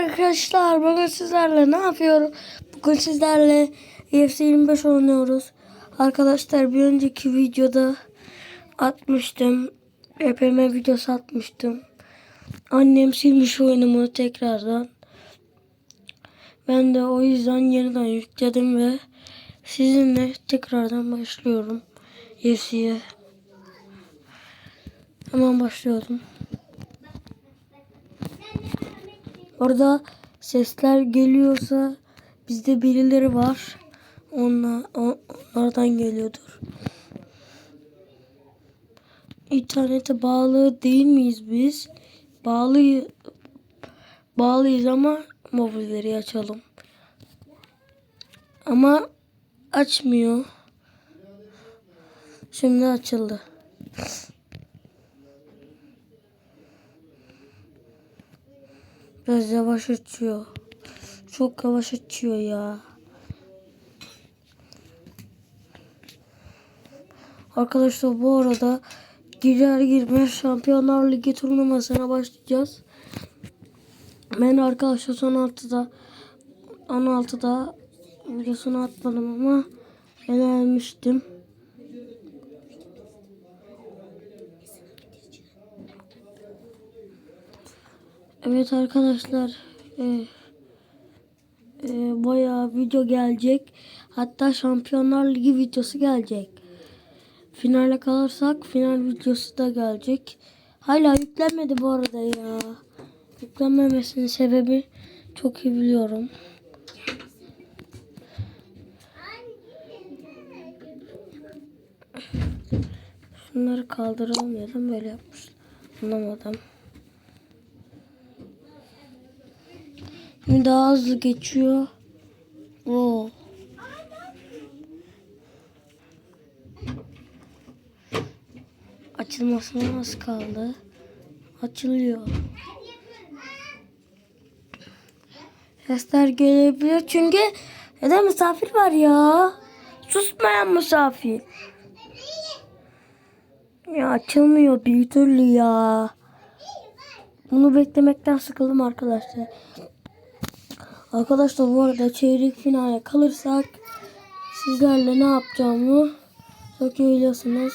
arkadaşlar bugün sizlerle ne yapıyorum? Bugün sizlerle UFC 25 oynuyoruz. Arkadaşlar bir önceki videoda atmıştım. EPM videosu atmıştım. Annem silmiş oyunumu tekrardan. Ben de o yüzden yeniden yükledim ve sizinle tekrardan başlıyorum UFC'ye. Hemen başlıyorum. Orada sesler geliyorsa bizde birileri var. Onlar, onlardan geliyordur. İnternete bağlı değil miyiz biz? Bağlı bağlıyız ama mobilleri açalım. Ama açmıyor. Şimdi açıldı. Biraz yavaş açıyor. Çok yavaş açıyor ya. Arkadaşlar bu arada girer girmez Şampiyonlar Ligi turnuvasına başlayacağız. Ben arkadaşlar son 16'da 16'da videosunu atmadım ama elenmiştim. Evet arkadaşlar e, e, bayağı video gelecek. Hatta Şampiyonlar Ligi videosu gelecek. Finale kalırsak final videosu da gelecek. Hala yüklenmedi bu arada ya. Yüklenmemesinin sebebi çok iyi biliyorum. Şunları kaldıralım dedim böyle yapmışlar. Anlamadım. Daha hızlı geçiyor. Oo. Açılmasına az kaldı. Açılıyor. Sesler gelebilir çünkü neden misafir var ya? Susmayan misafir. Ya açılmıyor bir türlü ya. Bunu beklemekten sıkıldım arkadaşlar. Arkadaşlar bu arada çeyrek finale kalırsak sizlerle ne yapacağımı çok iyi biliyorsunuz.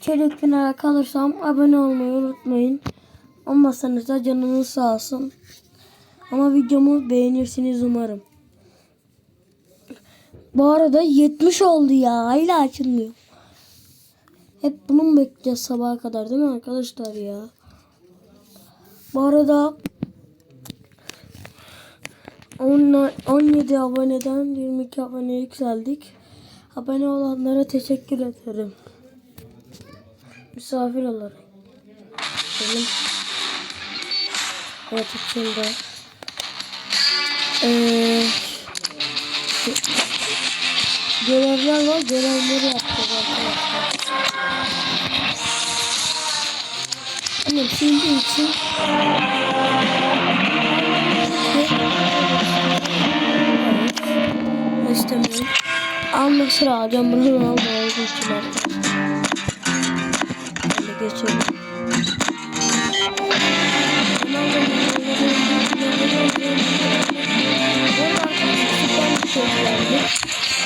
Çeyrek finale kalırsam abone olmayı unutmayın. Olmazsanız da canınız sağ olsun. Ama videomu beğenirsiniz umarım. Bu arada 70 oldu ya. Hala açılmıyor. Hep bunu mu bekleyeceğiz sabaha kadar değil mi arkadaşlar ya? Bu arada 10 17 aboneden 22 abone yükseldik. Abone olanlara teşekkür ederim. Misafir olarak. Benim Evet açıldı. Ee, görevler var. Görevleri yapacağız arkadaşlar. Annem sildiği için Evet. İstemiyorum. Alma sıra alacağım. Bunu alma olduğu için arkadaşlar. Böyle geçelim.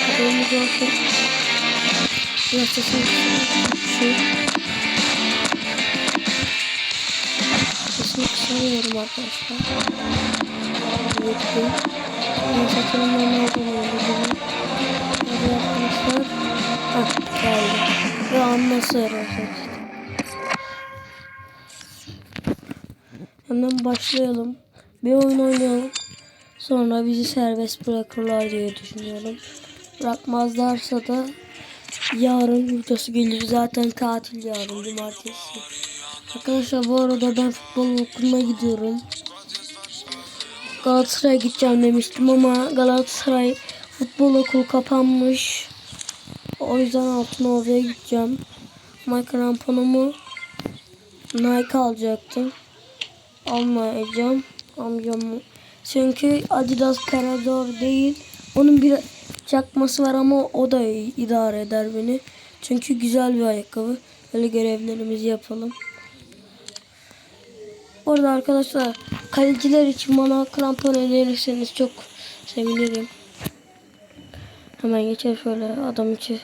Haberiniz olsun. Sesim şey. Sesini kısamıyorum arkadaşlar. Yettim. Ben satılımdan aldım öyle Hadi arkadaşlar. Hah geldi. Hemen başlayalım. Bir oyun oynayalım. Sonra bizi serbest bırakırlar diye düşünüyorum. Bırakmazlarsa da yarın videosu gelir. Zaten tatil yarın cumartesi. Arkadaşlar bu arada ben futbol okuluna gidiyorum. Galatasaray'a gideceğim demiştim ama Galatasaray futbol okulu kapanmış. O yüzden altına oraya gideceğim. Ama kramponumu Nike alacaktım. Almayacağım. Almayacağım. Çünkü Adidas Carador değil. Onun bir çakması var ama o da idare eder beni. Çünkü güzel bir ayakkabı. Öyle görevlerimizi yapalım. Orada arkadaşlar kaleciler için bana krampon önerirseniz çok sevinirim. Hemen geçelim şöyle adam içi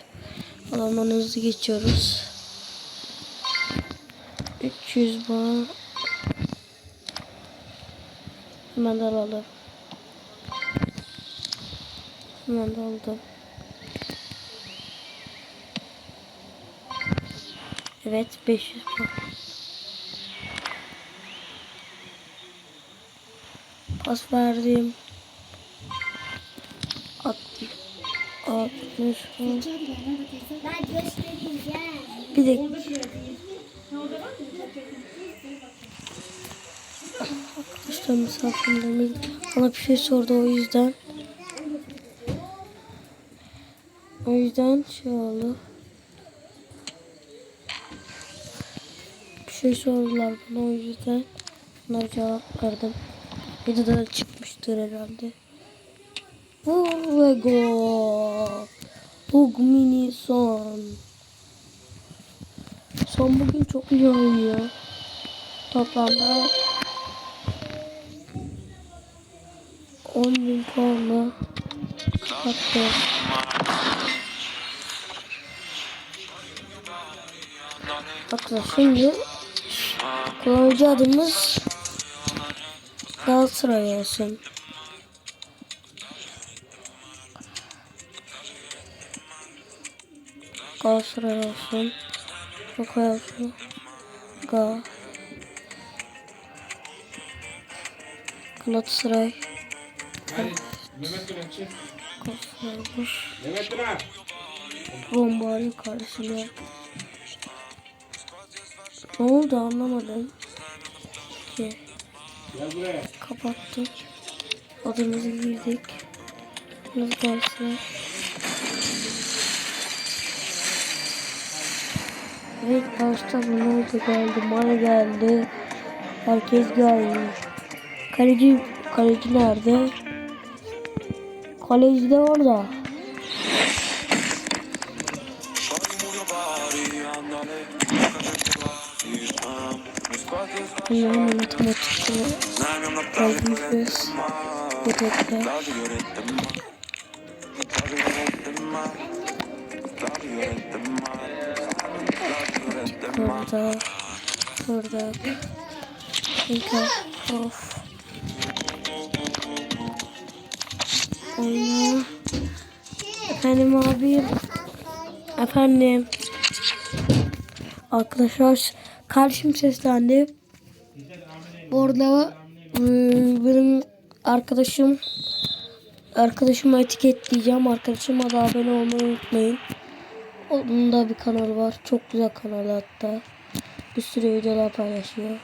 adamdan hızlı geçiyoruz. 300 bana hemen de alalım. Hemen de aldım. Evet 500 puan. Pas verdim. 60 60 puan. Ben göstereyim gel. Bir de Arkadaşlar misafirlerimiz bana bir şey sordu o yüzden. O yüzden şey oldu. Bir şey sordular bana o yüzden. Onlara cevap verdim. Videoda da çıkmıştır herhalde. Vur ve gol. Bug mini son. Son bugün çok iyi oynuyor. Toplamda 10 bin puanla hatta Bakın şimdi kullanıcı adımız Galatasaray olsun. Galatasaray olsun. Çok olsun. Ga. Galatasaray. Mehmet Güneşçi. Galatasaray'mış. Mehmet Güneş. Bombali karşısında. Ne oldu anlamadım. Ki Gel buraya. Kapattık. Adımızı girdik. Nasıl Galatasaray. Evet başta Ronaldo geldi, Mane geldi. Herkes geldi. Kaleci, kaleci nerede? Kaleci de orada. Bunların matematikçi geldiğimiz biz. Yetekler. Burada. Burada. Çünkü of. Oyna. Efendim abim. Efendim. Arkadaşlar kardeşim seslendi. Bu arada e, benim arkadaşım arkadaşımı etiketleyeceğim. Arkadaşıma da abone olmayı unutmayın. Onun da bir kanalı var. Çok güzel kanal hatta. Bir sürü videolar paylaşıyor.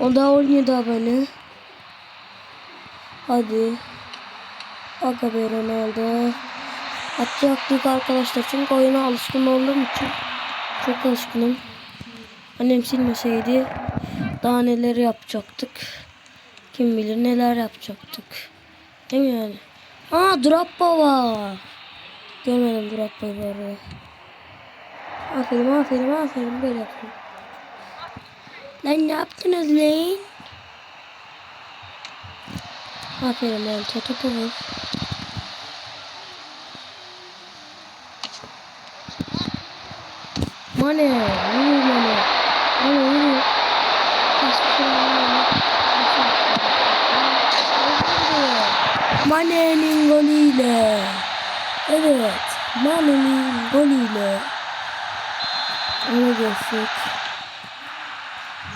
O da 17 abone. Hadi. Aga be Ronaldo. Atacaktık arkadaşlar. Çünkü oyuna alışkın olduğum için çok alışkınım. Annem silmeseydi daha neler yapacaktık. Kim bilir neler yapacaktık. Değil mi yani? Aa Drappa var. Görmedim Drappa'yı bu arada. Aferin aferin aferin böyle yapın. Lan ne yaptınız lan? Aferin lan topu vur. Mane, yürü Mane'nin golüyle. Evet, Mane'nin golüyle. Öne geçtik.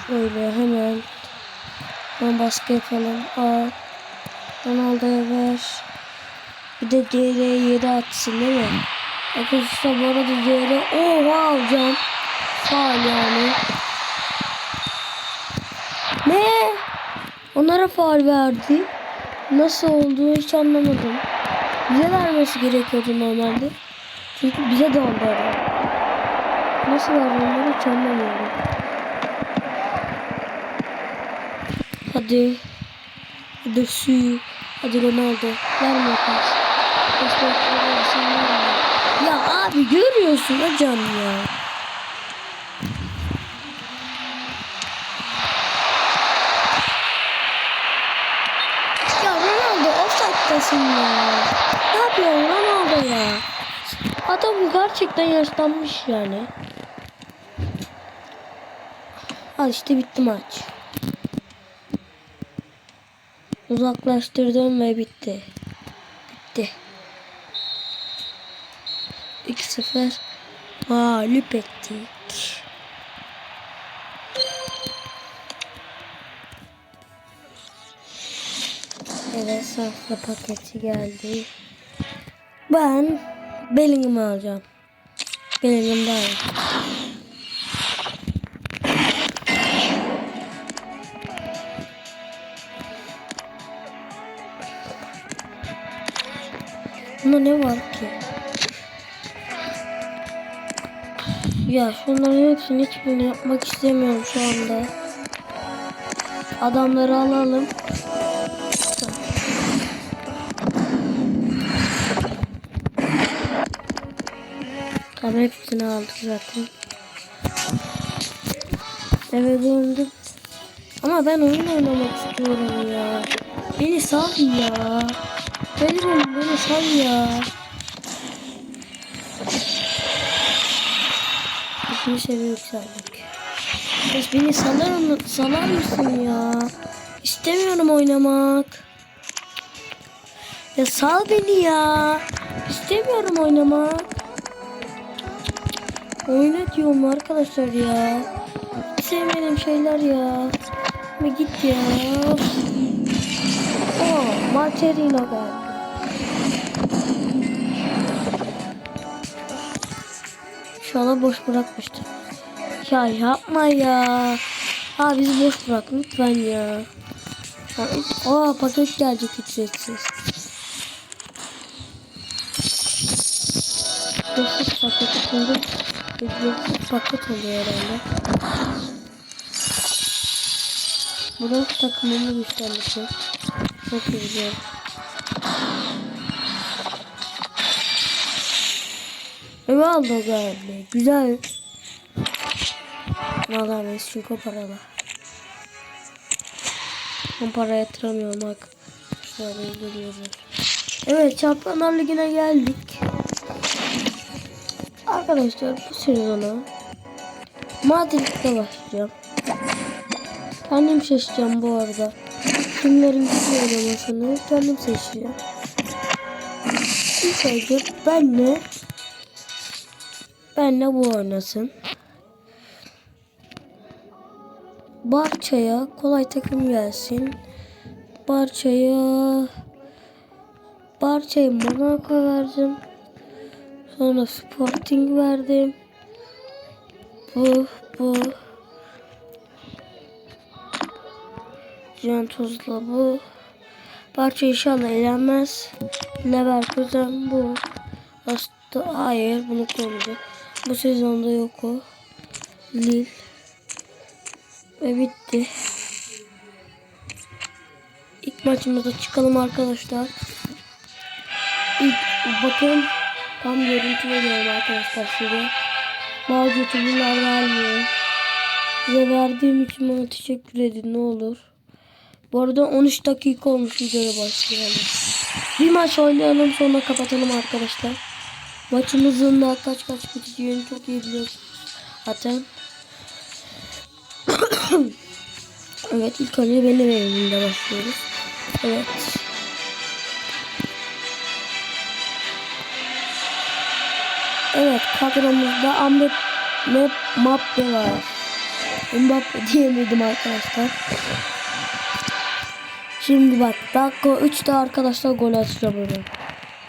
Şöyle hemen. Hemen baskı yapalım. Al. Ronaldo'ya ver. Bir de CR 7 atsın değil mi? Arkadaşlar bu arada CR. Oha hocam. Faal yani. Ne? Onlara faal verdi. Nasıl oldu hiç anlamadım. Bize vermesi gerekiyordu normalde. Çünkü bize de oldu adam. Nasıl verdi onları hiç anlamıyorum. Hadi. Hadi suyu. Hadi Ronaldo. Verme pas Ya abi görüyorsun hocam ya. Yaştasın ya. Ne yapıyorsun Ronaldo ya? Adam gerçekten yaşlanmış yani. Al işte bitti maç. Uzaklaştırdım ve bitti. Bitti. 2-0 mağlup ettik. Evet safra paketi geldi. Ben Bellingham'ı alacağım. Bellingham daha iyi. Bunda ne var ki? Ya şunların hepsini hiçbirini yapmak istemiyorum şu anda. Adamları alalım. Tamam hepsini aldık zaten. Eve döndüm. Ama ben oyun oynamak istiyorum ya. Beni sal ya. Oyun beni sal ya. İkinci seviye yükseldik. Biz beni salar, salar mısın ya? İstemiyorum oynamak. Ya sal beni ya. İstemiyorum oynamak. Oyna diyorum arkadaşlar ya. Hiç sevmediğim şeyler ya. Ve git ya. O Marcelino geldi. İnşallah boş bırakmıştır. Ya yapma ya. Ha bizi boş bırak lütfen ya. Aa paket gelecek ücretsiz. Ücretsiz paket içinde ücretsiz paket oluyor herhalde. Burada takımımı güçlendireceğim. Çok iyi biliyorum. Ronaldo geldi. Güzel. Alamayız çünkü o paralı. Ben para yatıramıyorum bak. Şöyle görüyoruz. Evet Şampiyonlar Ligi'ne geldik. Arkadaşlar bu sezonu Madrid'de başlayacağım. Kendim seçeceğim bu arada. Kimlerin güzel oynamasını kendim seçeceğim. İlk önce benle benle bu oynasın. Barça'ya kolay takım gelsin. Barça'ya Barça'ya Monaco verdim. Sonra Sporting verdim. Bu bu Jantos'la bu. Barça inşallah elenmez. Leverkusen bu. Aslında hayır bunu koymayacağım. Bu sezonda yok o. Lille. Ve bitti. İlk maçımıza çıkalım arkadaşlar. İlk bakın tam görüntü veriyorum arkadaşlar size. Bazı youtuberlar vermiyor. Size verdiğim için bana teşekkür edin ne olur. Bu arada 13 dakika olmuş videoya başlayalım. Bir maç oynayalım sonra kapatalım arkadaşlar. Maçımızın da kaç kaç biteceğini çok iyi biliyorsunuz. Zaten. evet ilk önce benim evimde başlıyoruz. Evet. Evet kadromuzda Ahmet Map Mappe var. Mbappe diyemedim arkadaşlar. Şimdi bak dakika 3'te arkadaşlar gol atacağım onu.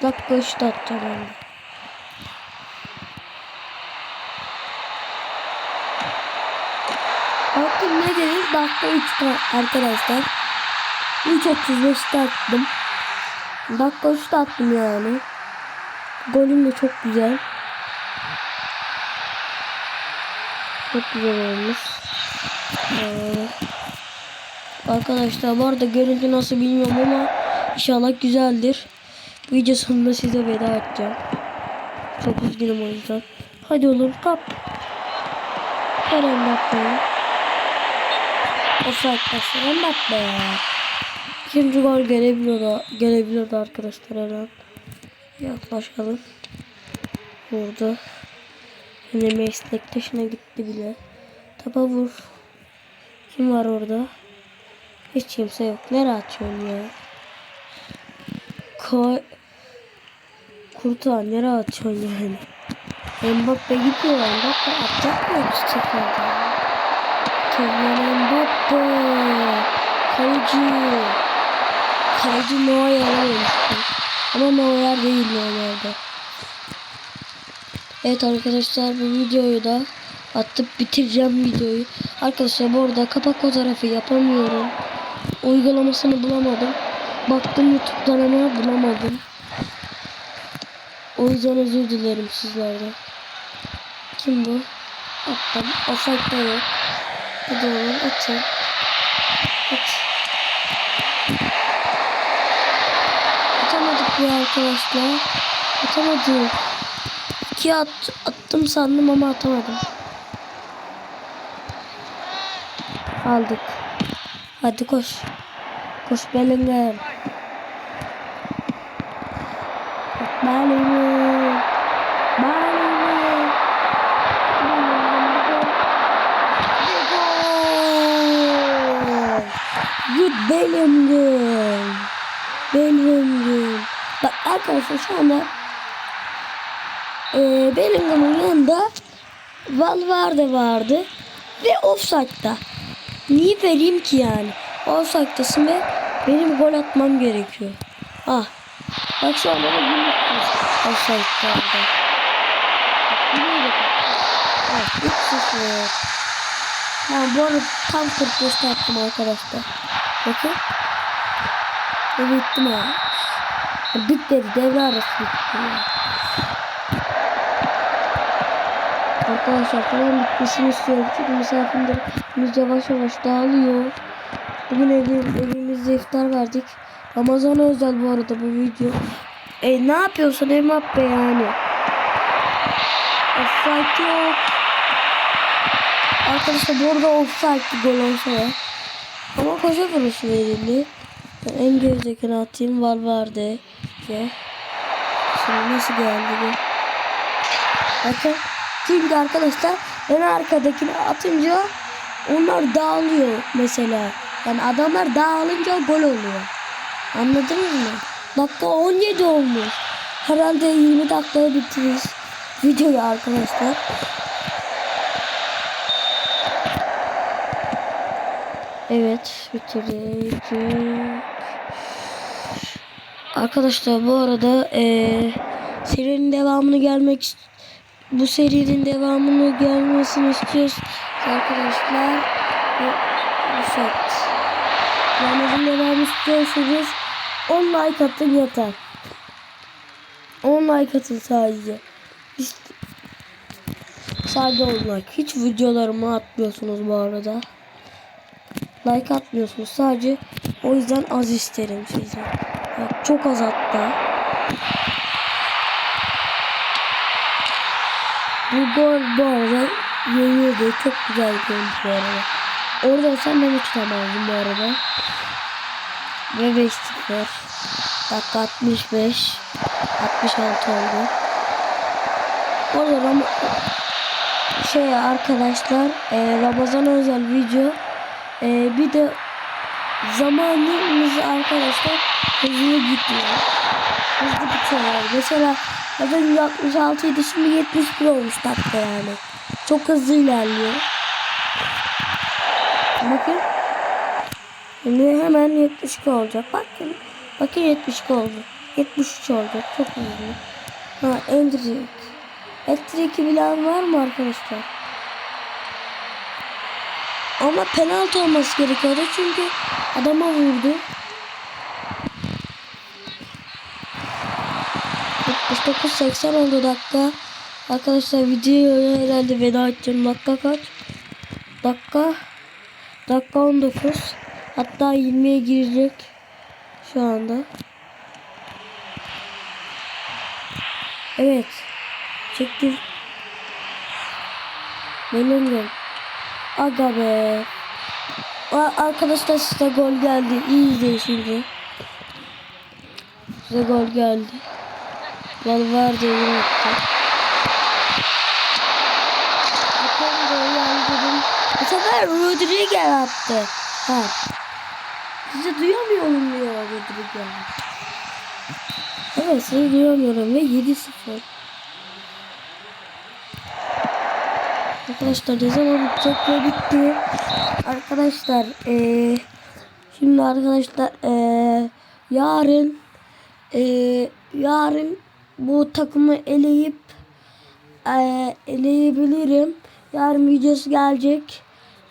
Dakika 3'te atacağım onu. Bakın ne dedik dakika 3'te arkadaşlar. 3.35'te attım. Dakika 3'te attım yani. Golüm de çok güzel. Çok güzel olmuş. Ee, arkadaşlar bu arada görüntü nasıl bilmiyorum ama inşallah güzeldir. Video sonunda size veda edeceğim. Çok üzgünüm o yüzden. Hadi oğlum kap. Ver Mbappe'yi. Offside pası Mbappe. İkinci gol gelebiliyordu, gelebiliyordu arkadaşlar her an. Yaklaşalım. Vurdu. Yine meslek taşına gitti bile. Tapa vur. Kim var orada? Hiç kimse yok. Nereye atıyorsun ya? Koy. Kurtuğa nereye atıyorsun yani? Mbappe gidiyor. Mbappe atacak mı bu sefer? Kylian Mbappe. Kaleci. Kaleci Neuer almıştı. Ama Neuer değil normalde. Evet arkadaşlar bu videoyu da atıp bitireceğim videoyu. Arkadaşlar bu arada kapak fotoğrafı yapamıyorum. Uygulamasını bulamadım. Baktım YouTube'dan ama bulamadım. O yüzden özür dilerim sizlerden. Kim bu? Attım. Offside'da yok. Hadi oğlum atın. At. Atamadık ya arkadaşlar. Atamadık. İki at, attım sandım ama atamadım. Aldık. Hadi koş. Koş Bellingham. Bellingham. Bellingham. Gol. Good Bellingham. Bellingham. Bak arkadaşlar şu anda e, Bellingham'ın yanında Valverde vardı ve offside'da. Niye vereyim ki yani? Offside'dasın ve benim gol atmam gerekiyor. Ah. Bak şu anda da gülüyoruz. Offside'da orada. Evet, 3-0. Ha, bu arada tam 45'te attım arkadaşlar. Bakın. Ve bitti mi? Bitmedi. Devre arası bitti. Arkadaşlar falan bitmesini istiyorum. Çünkü misafirlerimiz yavaş yavaş dağılıyor. Bugün evim, evimizde iftar verdik. Ramazan özel bu arada bu video. E ne yapıyorsun Mbappe yani? Offside yok. Arkadaşlar burada offside gol olsa ya. Ama koşa vuruşu verildi. Ben en geridekini atayım Valverde diye. Şimdi nasıl geldi bu? Bakın. Çünkü arkadaşlar ben arkadakini atınca onlar dağılıyor mesela. Yani adamlar dağılınca gol oluyor. Anladınız mı? Dakika 17 olmuş. Herhalde 20 dakikaya bitiririz videoyu arkadaşlar. Evet bitirdik. Arkadaşlar bu arada eee serinin devamını gelmek ist- bu serinin devamını gelmesini istiyoruz arkadaşlar. Rüşet. Ramazan devamı istiyorsanız 10 like atın yeter. 10 like atın sadece. İşte, sadece 10 like. Hiç videolarımı atmıyorsunuz bu arada. Like atmıyorsunuz sadece. O yüzden az isterim size. Bak, çok az hatta. Bu gol bu arada yeniyordu. Çok güzel bir gol bu arada. Orada olsam ben tutamazdım bu arada. Ve 5-0. Dakika 65. 66 oldu. Orada Ram şey arkadaşlar e, Ramazan özel video e, bir de zamanımız arkadaşlar hızlı gitmiyor. Hızlı bitiyorlar. Mesela az önce 66 idi şimdi 71 olmuş dakika yani. Çok hızlı ilerliyor. Bakın. Şimdi hemen 72 olacak. Bakın. Bakın 72 oldu. 73 olacak. Çok hızlı. Ha Endrik. Endrik'i bilen var mı arkadaşlar? Ama penaltı olması gerekiyordu çünkü adama vurdu. 79-80 oldu dakika. Arkadaşlar videoya herhalde veda edeceğim. Dakika kaç? Dakika. Dakika 19. Hatta 20'ye girecek. Şu anda. Evet. Çektim. Bellingham. Aga be. Arkadaşlar size gol geldi. İyi izleyin şimdi. Size gol geldi. Valverde gol geldi dedim. Bu sefer Rodriguez attı. Ha. Sizi duyamıyorum diyor Rodriguez. Evet sizi duyamıyorum ve 7-0. Arkadaşlar ne zaman ve bitti. Arkadaşlar eee şimdi arkadaşlar eee yarın eee yarın bu takımı eleyip eee eleyebilirim. Yarın videosu gelecek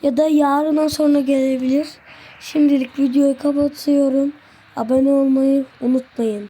ya da yarından sonra gelebilir. Şimdilik videoyu kapatıyorum. Abone olmayı unutmayın.